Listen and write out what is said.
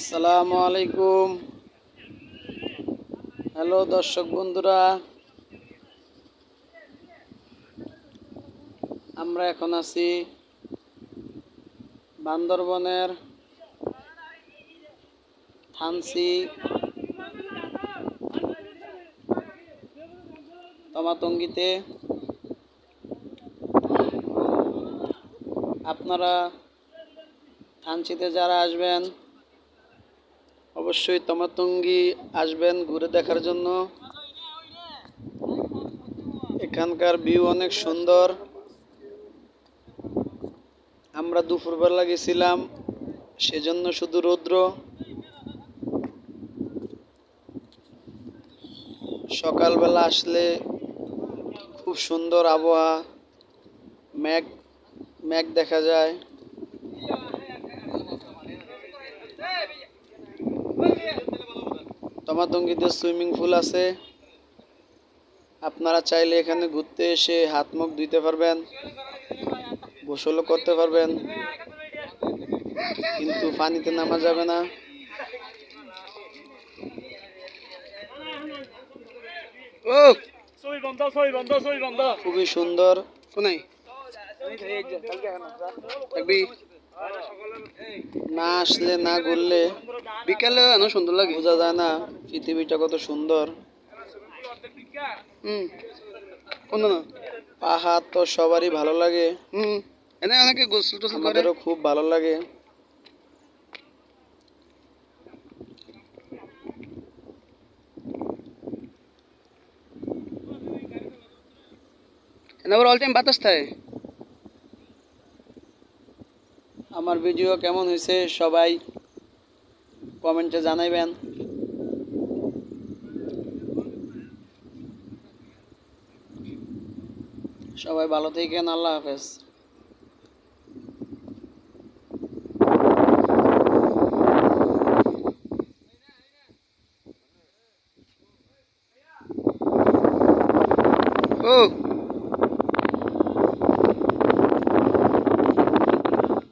আসসালামু আলাইকুম। হ্যালো দর্শক বন্ধুরা, আমরা এখন আছি বান্দরবনের থানসি তমাতঙ্গিতে। আপনারা থানচিতে যারা আসবেন অবশ্যই তমাতঙ্গি আসবেন ঘুরে দেখার জন্য। এখানকার ভিউ অনেক সুন্দর। আমরা দুপুরবেলা গেছিলাম, সেজন্য শুধু রৌদ্র। সকালবেলা আসলে খুব সুন্দর আবহাওয়া, মেঘ মেঘ দেখা যায়। তমাতঙ্গিতে সুইমিং পুল আছে। আপনারা চাইলে এখানে ঘুরতে এসে হাত মুখ ধুইতে পারবেন গোসলও করতে পারবেন কিন্তু পানিতে নামা যাবে না। খুবই সুন্দর। কোনাই না আসলে না ঘুরলে বিকালে এনো সুন্দর লাগে। বোঝা যায় না পৃথিবীটা কত সুন্দর। হুম। কোন না? পাহাড় তো সবারই ভালো লাগে। হুম। এনে অনেকে গোসল টোসল আমাদেরও খুব ভালো লাগে। এনে অল টাইম বাতাস থাকে? আমার ভিডিও কেমন হয়েছে সবাই কমেন্টে জানাইবেন। সবাই ভালো থাকেন আল্লাহ হাফেজ। ও।